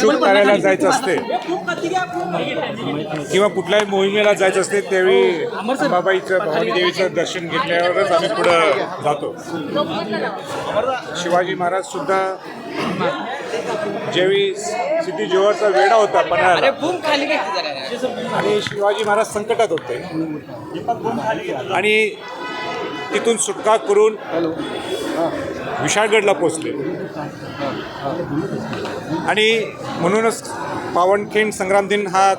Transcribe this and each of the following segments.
Shoot करायला जायचं असते. किंवा कुठल्याही मोहिमेला जायचं असते त्यावेळी अंबाबाईचं भवानी देवीचं दर्शन घेतल्यावरच आम्ही पुढं जातो. शिवाजी महाराज सुद्धा ज्यावेळी सिद्धी जोहरचा वेढा होता पन्हाळ्याला. आणि शिवाजी महाराज संकटात होते. आणि तिथून सुटका करून विशाळगडला पोचले आणि म्हणूनच पावनखिंड संग्राम दिन हा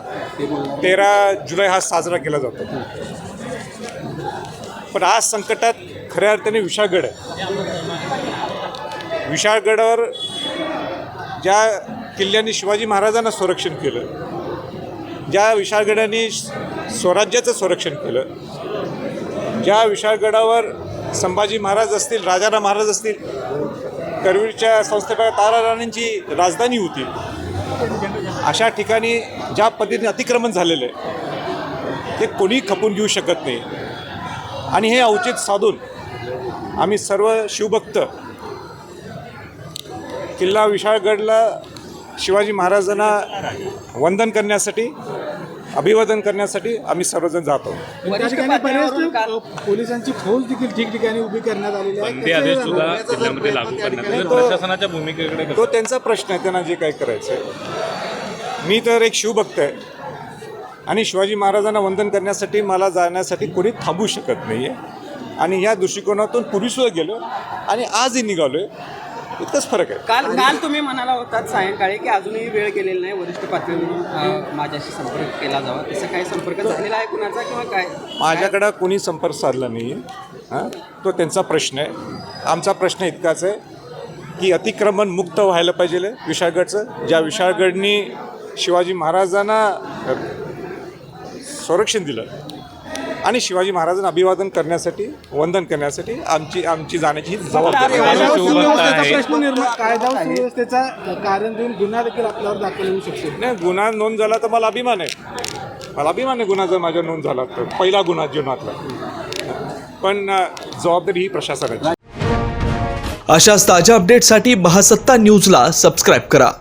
तेरा जुलै हा साजरा केला जातो. पण आज संकटात खऱ्या अर्थाने विशाळगड आहे. विशाळगडावर ज्या किल्ल्यांनी शिवाजी महाराजांना संरक्षण केलं ज्या विशाळगडाने स्वराज्याचं संरक्षण केलं ज्या विशाळगडावर संभाजी महाराज असतील राजाराम महाराज असतील करवीरच्या संस्थापक तारा राणेंची राजधानी होती. अशा ठिकाणी ज्या पद्धतीने अतिक्रमण झालेलं आहे ते कोणी खपून घेऊ शकत नाही. आणि हे औचित साधून आम्ही सर्व शिवभक्त किल्ला विशाळगडला शिवाजी महाराजांना वंदन करण्यासाठी अभिवादन करण्यासाठी आम्ही सर्वजण जातो. त्या ठिकाणी पोलिसांची फौज देखील ठिकठिकाणी उभी करण्यात आलेली आहे. बंदी कसे आदेश सुद्धा जाणार? जिल्ह्यामध्ये लागू करण्यात आले तो- प्रशासनाच्या भूमिकेकडे कसं? तो त्यांचा प्रश्न आहे त्यांना जे काय करायचं आहे मी तर एक शिवभक्त आहे. आणि शिवाजी महाराजांना वंदन करण्यासाठी मला जाण्यासाठी कोणी थांबू शकत नाही आहे आणि या दृष्टिकोनातून पूर्वीसुद्धा गेलो आणि आजही निघालो आहे इतकंच फरक आहे. काल काल तुम्ही म्हणाला होतात सायंकाळी की अजूनही वेळ गेलेला नाही वरिष्ठ पातळीवरून अ, माझ्याशी संपर्क केला जावा. तसं काही संपर्क झालेला आहे कुणाचा किंवा काय? माझ्याकडं कोणी संपर्क साधला नाही हां? तो त्यांचा प्रश्न आहे. आमचा प्रश्न इतकाच आहे की अतिक्रमण मुक्त व्हायला पाहिजे विशाळगडचं. ज्या विशाळगडनी शिवाजी महाराजांना अ, संरक्षण दिलं आणि शिवाजी महाराजांना अभिवादन करण्यासाठी वंदन करण्यासाठी आमची आमची जाण्याची ही जबाबदारी आहे. प्रश्न निर्माण कायदा सुव्यवस्थेचा कारण देऊन गुन्हा देखील आपल्यावर दाखल होऊ शकतो. नाही गुन्हा नोंद झाला तर मला अभिमान आहे. मला अभिमान आहे गुन्हा जर माझ्या नोंद झाला तर. पहिला गुन्हा जीवनातला. पण अ, जबाबदारी ही प्रशासनाची अशाच ताज्या अपडेटसाठी महासत्ता न्यूजला सबस्क्राईब करा.